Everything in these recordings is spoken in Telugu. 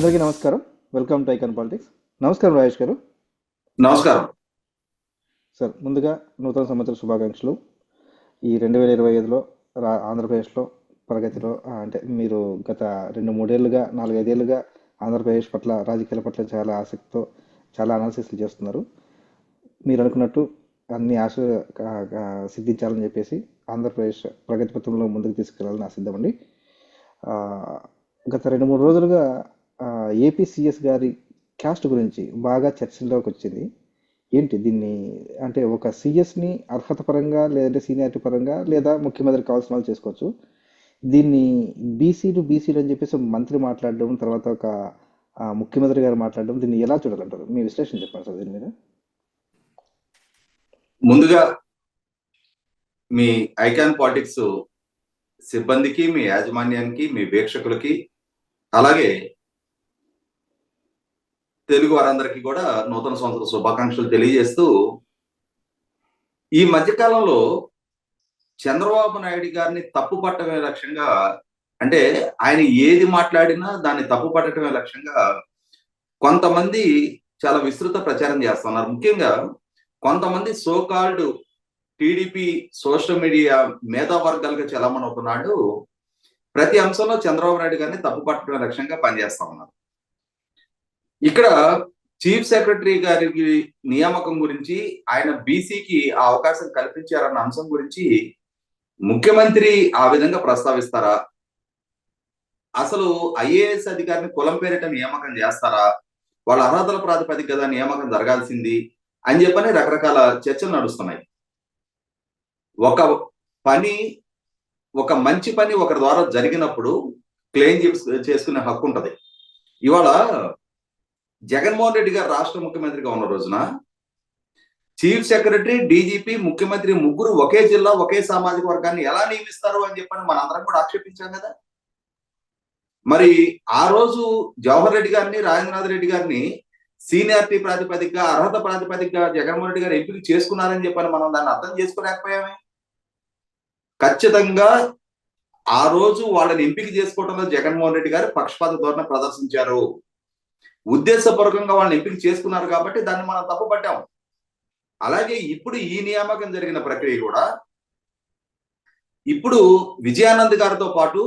అందరికీ నమస్కారం. వెల్కమ్ టు ఐకాన్ పాలిటిక్స్ నమస్కారం రాజేష్ గారు. నమస్కారం. సార్ ముందుగా నూతన సంవత్సర శుభాకాంక్షలు. ఈ రెండు వేల ఇరవై ఐదులో రా ఆంధ్రప్రదేశ్లో ప్రగతిలో అంటే మీరు గత రెండు మూడేళ్ళుగా నాలుగైదేళ్ళుగా ఆంధ్రప్రదేశ్ పట్ల రాజకీయాల పట్ల చాలా ఆసక్తితో చాలా అనాలిసిస్లు చేస్తున్నారు. మీరు అనుకున్నట్టు అన్ని ఆశ సిద్ధించాలని చెప్పేసి ఆంధ్రప్రదేశ్ ప్రగతి పథంలో ముందుకు తీసుకెళ్ళాలని ఆ, గత రెండు మూడు రోజులుగా ఏపీసీఎస్ గారి క్యాస్ట్ గురించి బాగా చర్చల్లోకి వచ్చింది. ఏంటి దీన్ని? అంటే ఒక సిఎస్ని అర్హత పరంగా లేదంటే సీనియారిటీ పరంగా లేదా ముఖ్యమంత్రి కావాల్సిన వాళ్ళు చేసుకోవచ్చు. దీన్ని బీసీలు బీసీలు అని చెప్పేసి మంత్రి మాట్లాడడం తర్వాత ఒక ముఖ్యమంత్రి గారు మాట్లాడడం దీన్ని ఎలా చూడాలంటారు? మీ విశ్లేషణ చెప్పండి సార్ దీని మీద. ముందుగా మీ ఐకాన్ పాలిటిక్స్ సిబ్బందికి మీ యాజమాన్యానికి మీ వీక్షకులకి అలాగే తెలుగు వారందరికీ కూడా నూతన సంవత్సర శుభాకాంక్షలు తెలియజేస్తూ ఈ మధ్యకాలంలో చంద్రబాబు నాయుడు గారిని తప్పు పట్టమే లక్ష్యంగా అంటే ఆయన ఏది మాట్లాడినా దాన్ని తప్పు పట్టడమే లక్ష్యంగా కొంతమంది చాలా విస్తృత ప్రచారం చేస్తున్నారు. ముఖ్యంగా కొంతమంది so called TDP social media మేధావర్గాలుగా చలామణి అవుతున్నాడు ప్రతి అంశంలో చంద్రబాబు నాయుడు గారిని తప్పు పట్టడమే లక్ష్యంగా పనిచేస్తా ఉన్నారు. ఇక్కడ చీఫ్ సెక్రటరీ గారికి నియామకం గురించి ఆయన బీసీకి ఆ అవకాశం కల్పించారన్న అంశం గురించి ముఖ్యమంత్రి ఆ విధంగా ప్రస్తావిస్తారా? అసలు ఐఏఎస్ అధికారిని కులం పేరిట నియామకం చేస్తారా? వాళ్ళ అర్హతల ప్రాతిపదిక కదా నియామకం జరగాల్సింది అని చెప్పని రకరకాల చర్చలు నడుస్తున్నాయి. ఒక పని ఒక మంచి పని ఒకరి ద్వారా జరిగినప్పుడు క్లెయిమ్ చేసుకునే హక్కు ఉంటుంది. ఇవాళ జగన్మోహన్ రెడ్డి గారు రాష్ట్ర ముఖ్యమంత్రిగా ఉన్న రోజున చీఫ్ సెక్రటరీ డీజీపీ ముఖ్యమంత్రి ముగ్గురు ఒకే జిల్లా ఒకే సామాజిక వర్గాన్ని ఎలా నియమిస్తారు అని చెప్పని మనందరం కూడా ఆక్షేపించాం కదా. మరి ఆ రోజు జవహర్ రెడ్డి గారిని రాజేంద్రనాథ్ రెడ్డి గారిని సీనియారిటీ ప్రాతిపదికగా అర్హత ప్రాతిపదికగా జగన్మోహన్ రెడ్డి గారు ఎంపిక చేసుకున్నారని చెప్పని మనం దాన్ని అర్థం చేసుకోలేకపోయామే. ఖచ్చితంగా ఆ రోజు వాళ్ళని ఎంపిక చేసుకోవడంలో జగన్మోహన్ రెడ్డి గారు పక్షపాత ధోరణి ప్రదర్శించారు. ఉద్దేశపూర్వకంగా వాళ్ళని ఎంపిక చేసుకున్నారు కాబట్టి దాన్ని మనం తప్పుపట్టాము అలాగే ఇప్పుడు ఈ నియామకం జరిగిన ప్రక్రియ కూడా ఇప్పుడు విజయానంద్ గారితో పాటు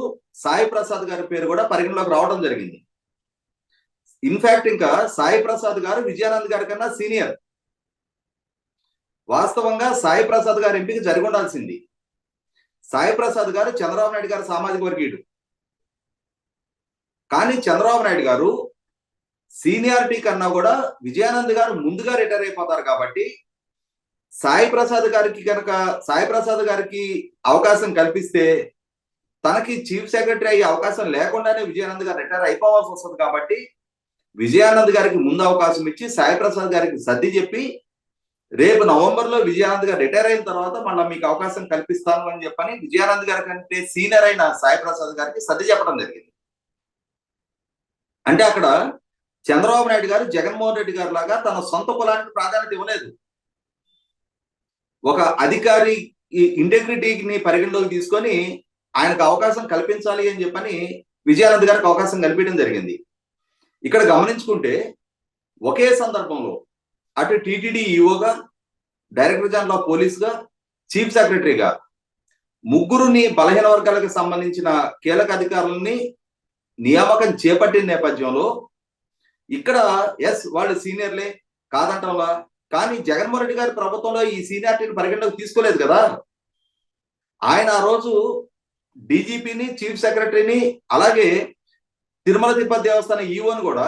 సాయి ప్రసాద్ గారి పేరు కూడా పరిగణలోకి రావడం జరిగింది. ఇన్ఫాక్ట్ ఇంకా సాయి ప్రసాద్ గారు విజయానంద్ గారి కన్నా సీనియర్. వాస్తవంగా సాయి ప్రసాద్ గారి ఎంపిక జరిగి ఉండాల్సింది. సాయి ప్రసాద్ గారు చంద్రబాబు నాయుడు గారు సామాజిక వర్గీయుడు. కానీ చంద్రబాబు నాయుడు గారు సీనియారిటీ కన్నా కూడా విజయానంద్ గారు ముందుగా రిటైర్ అయిపోతారు కాబట్టి సాయి ప్రసాద్ గారికి కనుక సాయి ప్రసాద్ గారికి అవకాశం కల్పిస్తే తనకి చీఫ్ సెక్రటరీ అయ్యే అవకాశం లేకుండానే విజయానంద్ గారు రిటైర్ అయిపోవాల్సి వస్తుంది కాబట్టి విజయానంద్ గారికి ముందు అవకాశం ఇచ్చి సాయి ప్రసాద్ గారికి సర్ది చెప్పి రేపు నవంబర్లో విజయానంద్ గారు రిటైర్ అయిన తర్వాత మళ్ళీ మీకు అవకాశం కల్పిస్తాను అని చెప్పని విజయానంద్ గారి కంటే సీనియర్ అయిన సాయి ప్రసాద్ గారికి సర్ది చెప్పడం జరిగింది. అంటే అక్కడ చంద్రబాబు నాయుడు గారు జగన్మోహన్ రెడ్డి గారు లాగా తన సొంత కులానికి ప్రాధాన్యత ఇవ్వలేదు. ఒక అధికారి ఇంటెగ్రిటీని పరిగణలోకి తీసుకొని ఆయనకు అవకాశం కల్పించాలి అని చెప్పని విజయానంద్ గారికి అవకాశం కల్పించడం జరిగింది. ఇక్కడ గమనించుకుంటే ఒకే సందర్భంలో అటు టీటీడీ ఈఓగా డైరెక్టర్ జనరల్ ఆఫ్ పోలీస్గా చీఫ్ సెక్రటరీగా ముగ్గురుని బలహీన వర్గాలకు సంబంధించిన కీలక అధికారులని నియామకం చేపట్టిన నేపథ్యంలో ఇక్కడ ఎస్ వాళ్ళు సీనియర్లే కాదంటంలా కానీ జగన్మోహన్ రెడ్డి గారి ప్రభుత్వంలో ఈ సీనియారిటీని పరిగణలోకి తీసుకోలేదు కదా. ఆయన ఆ రోజు డీజీపీని చీఫ్ సెక్రటరీని అలాగే తిరుమల తిరుపతి దేవస్థానం ఈఓని కూడా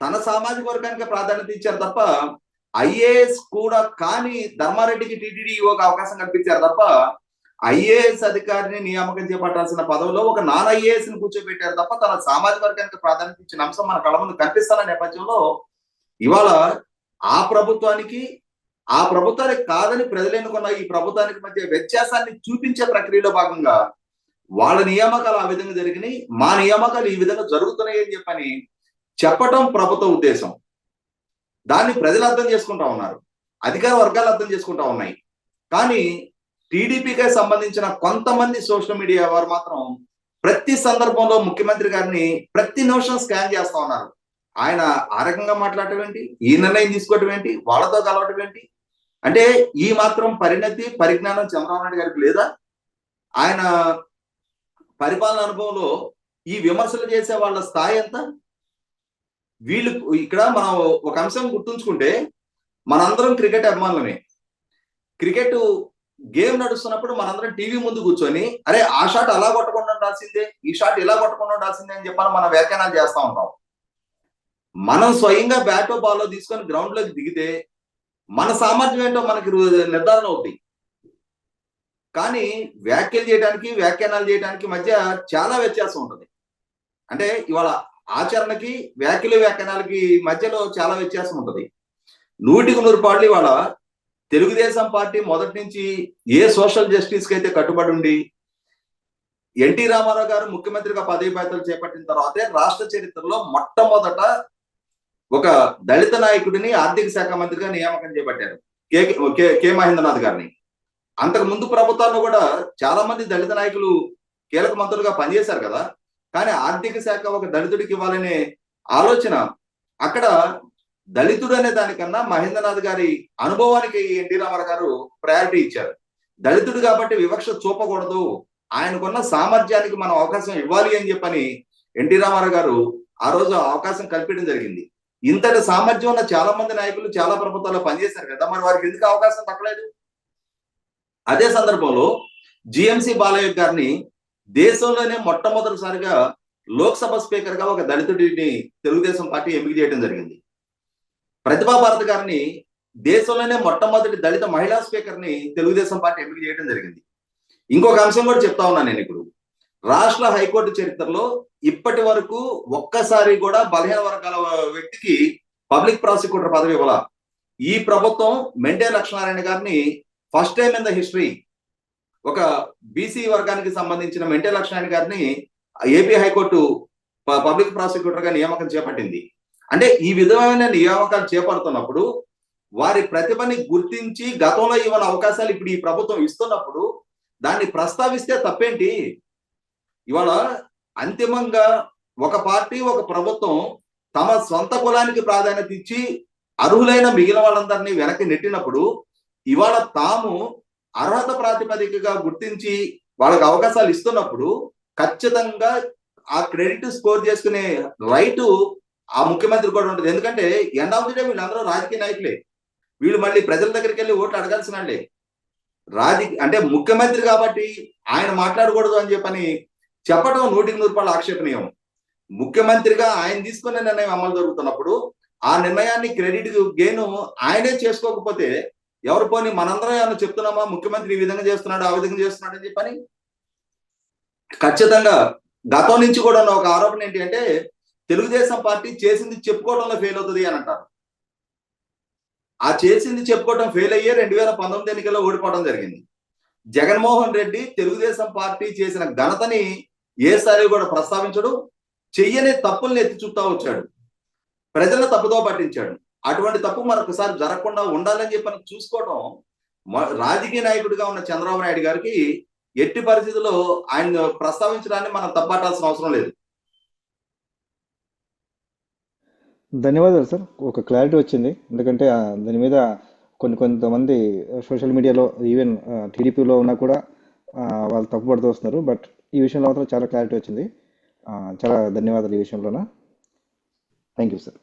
తన సామాజిక వర్గానికి ప్రాధాన్యత ఇచ్చారు తప్ప ఐఏఎస్ కూడా కానీ ధర్మారెడ్డికి టీటీడీ ఈఓకి అవకాశం కల్పించారు తప్ప ఐఏఎస్ అధికారిని నియామకం చేపట్టాల్సిన పదవిలో ఒక నాన్ ఐఏఎస్ని కూర్చోబెట్టారు తప్ప తన సామాజిక వర్గానికి ప్రాధాన్యత ఇచ్చిన అంశం మన కళ ముందు కనిపిస్తున్న నేపథ్యంలో ఇవాళ ఆ ప్రభుత్వానికి ఆ ప్రభుత్వానికి కాదని ప్రజలు ఎన్నుకున్న ఈ ప్రభుత్వానికి మధ్య వ్యత్యాసాన్ని చూపించే ప్రక్రియలో భాగంగా వాళ్ళ నియామకాలు ఆ విధంగా జరిగినాయి. మా నియామకాలు ఈ విధంగా జరుగుతున్నాయి అని చెప్పని చెప్పటం ప్రభుత్వ ఉద్దేశం. దాన్ని ప్రజలు అర్థం చేసుకుంటా ఉన్నారు. అధికార వర్గాలు అర్థం చేసుకుంటా ఉన్నాయి. కానీ టీడీపీకి సంబంధించిన కొంతమంది సోషల్ మీడియా వారు మాత్రం ప్రతి సందర్భంలో ముఖ్యమంత్రి గారిని ప్రతి నిమిషం స్కాన్ చేస్తా ఉన్నారు. ఆయన ఆ రకంగా మాట్లాడటం ఏంటి? ఈ నిర్ణయం తీసుకోవటం ఏంటి? వాళ్ళతో కలవటం ఏంటి? అంటే ఈ మాత్రం పరిణతి పరిజ్ఞానం చంద్రబాబు నాయుడు గారికి లేదా? ఆయన పరిపాలన అనుభవంలో ఈ విమర్శలు చేసే వాళ్ళ స్థాయి ఎంత? వీళ్ళు ఇక్కడ మనం ఒక అంశం గుర్తుంచుకుంటే మనందరం క్రికెట్ అభిమానులమే. క్రికెట్ గేమ్ నడుస్తున్నప్పుడు మనందరం టీవీ ముందు కూర్చొని అరే ఆ షాట్ అలా కొట్టకుండా ఉండాల్సిందే ఈ షాట్ ఇలా కొట్టకుండా ఉండాల్సిందే అని చెప్పని మనం వ్యాఖ్యానాలు చేస్తా ఉంటాం. మనం స్వయంగా బ్యాటో బాల్ తీసుకొని గ్రౌండ్లోకి దిగితే మన సామర్థ్యం ఏంటో మనకి నిర్ధారణ అవుతాయి కానీ వ్యాఖ్యలు చేయడానికి వ్యాఖ్యానాలు చేయడానికి మధ్య చాలా వ్యత్యాసం ఉంటుంది. అంటే ఇవాళ ఆచరణకి వ్యాఖ్యలు వ్యాఖ్యానాలకి మధ్యలో చాలా వ్యత్యాసం ఉంటుంది. నూటికి నూరు పాళ్ళు ఇవాళ తెలుగుదేశం పార్టీ మొదటి నుంచి ఏ సోషల్ జస్టిస్కి అయితే కట్టుబడి ఉండి ఎన్టీ రామారావు గారు ముఖ్యమంత్రిగా పదవి బాధ్యతలు చేపట్టిన తర్వాతే రాష్ట్ర చరిత్రలో మొట్టమొదట ఒక దళిత నాయకుడిని ఆర్థిక శాఖ మంత్రిగా నియామకం చేపట్టారు. కె కే కె మహేంద్రనాథ్ గారిని. అంతకు ముందు ప్రభుత్వాల్లో కూడా చాలా మంది దళిత నాయకులు కీలక మంత్రులుగా పనిచేశారు కదా. కానీ ఆర్థిక శాఖ ఒక దళితుడికి ఇవ్వాలనే ఆలోచన అక్కడ దళితుడు అనే దానికన్నా మహేంద్రనాథ్ గారి అనుభవానికి ఎన్టీ రామారావు గారు ప్రయారిటీ ఇచ్చారు. దళితుడు కాబట్టి వివక్ష చూపకూడదు. ఆయనకున్న సామర్థ్యానికి మనం అవకాశం ఇవ్వాలి అని చెప్పని ఎన్టీ రామారావు గారు ఆ రోజు అవకాశం కల్పించడం జరిగింది. ఇంతటి సామర్థ్యం ఉన్న చాలా మంది నాయకులు చాలా ప్రభుత్వాల్లో పనిచేశారు కదా మరి వారికి ఎందుకు అవకాశం తగ్గలేదు అదే సందర్భంలో జిఎంసి బాలయ్య గారిని దేశంలోనే మొట్టమొదటిసారిగా లోక్సభ స్పీకర్గా ఒక దళితుడిని తెలుగుదేశం పార్టీ ఎంపిక చేయడం జరిగింది. ప్రతిభా భారత్ గారిని దేశంలోనే మొట్టమొదటి దళిత మహిళా స్పీకర్ని తెలుగుదేశం పార్టీ ఎంపిక చేయడం జరిగింది. ఇంకొక అంశం కూడా చెప్తా ఉన్నాను నేను ఇప్పుడు. రాష్ట్ర హైకోర్టు చరిత్రలో ఇప్పటి వరకు ఒక్కసారి కూడా బలహీన వర్గాల వ్యక్తికి పబ్లిక్ ప్రాసిక్యూటర్ పదవి ఇవ్వాల? ఈ ప్రభుత్వం మెంటే లక్ష్మీనారాయణ గారిని first time in the history ఒక బీసీ వర్గానికి సంబంధించిన మెంటే లక్ష్మీనారాయణ గారిని ఏపీ హైకోర్టు పబ్లిక్ ప్రాసిక్యూటర్గా నియామకం చేపట్టింది. అంటే ఈ విధమైన నియామకాలు చేపడుతున్నప్పుడు వారి ప్రతిభని గుర్తించి గతంలో ఇవ్వని అవకాశాలు ఇప్పుడు ఈ ప్రభుత్వం ఇస్తున్నప్పుడు దాన్ని ప్రస్తావిస్తే తప్పేంటి? ఇవాళ అంతిమంగా ఒక పార్టీ ఒక ప్రభుత్వం తమ సొంత కులానికి ప్రాధాన్యత ఇచ్చి అర్హులైన మిగిలిన వాళ్ళందరినీ వెనక్కి నెట్టినప్పుడు ఇవాళ తాము అర్హత ప్రాతిపదికగా గుర్తించి వాళ్ళకి అవకాశాలు ఇస్తున్నప్పుడు ఖచ్చితంగా ఆ క్రెడిట్ స్కోర్ చేసుకునే రైటు ఆ ముఖ్యమంత్రి కూడా ఉంటుంది. ఎందుకంటే ఎండ్ ఆఫ్ ది డే వీళ్ళందరూ రాజకీయ నాయకులే. వీళ్ళు మళ్ళీ ప్రజల దగ్గరికి వెళ్ళి ఓట్లు అడగాల్సిన వాళ్ళే. రాజకీయ అంటే ముఖ్యమంత్రి కాబట్టి ఆయన మాట్లాడకూడదు అని చెప్పని చెప్పడం నూటికి నూరు రూపాయలు ఆక్షేపణీయం. ముఖ్యమంత్రిగా ఆయన తీసుకునే నిర్ణయం అమలు జరుగుతున్నప్పుడు ఆ నిర్ణయాన్ని క్రెడిట్ గెయిన్ ఆయనే చేసుకోకపోతే ఎవరు పోని మనందరం ఏమైనా చెప్తున్నామా ముఖ్యమంత్రి ఈ విధంగా చేస్తున్నాడు ఆ విధంగా చేస్తున్నాడు అని చెప్పని? ఖచ్చితంగా గతం నుంచి కూడా ఉన్న ఒక ఆరోపణ ఏంటి అంటే తెలుగుదేశం పార్టీ చేసింది చెప్పుకోవడంలో ఫెయిల్ అవుతుంది అని అంటారు. ఆ చేసింది చెప్పుకోవడం ఫెయిల్ అయ్యే రెండు వేల పంతొమ్మిది ఎన్నికల్లో ఓడిపోవడం జరిగింది. జగన్మోహన్ రెడ్డి తెలుగుదేశం పార్టీ చేసిన ఘనతని ఏసారి కూడా ప్రస్తావించడు చెయ్యని తప్పుల్ని ఎత్తి చూపుతా వచ్చాడు. ప్రజలను తప్పుదో పట్టించాడు. అటువంటి తప్పు మరొకసారి జరగకుండా ఉండాలని చెప్పని చూసుకోవడం రాజకీయ నాయకుడిగా ఉన్న చంద్రబాబు నాయుడు గారికి ఎట్టి పరిస్థితుల్లో ఆయన ప్రస్తావించడాన్ని మనం తప్పట్టాల్సిన అవసరం లేదు. ధన్యవాదాలు సార్. ఒక క్లారిటీ వచ్చింది. ఎందుకంటే దాని మీద కొన్ని కొంతమంది సోషల్ మీడియాలో ఈవెన్ టీడీపీలో ఉన్నా కూడా వాళ్ళు తప్పుపడుతూ వస్తున్నారు. బట్ ఈ విషయంలో మాత్రం చాలా క్లారిటీ వచ్చింది. చాలా ధన్యవాదాలు ఈ విషయంలోన. Thank you sir.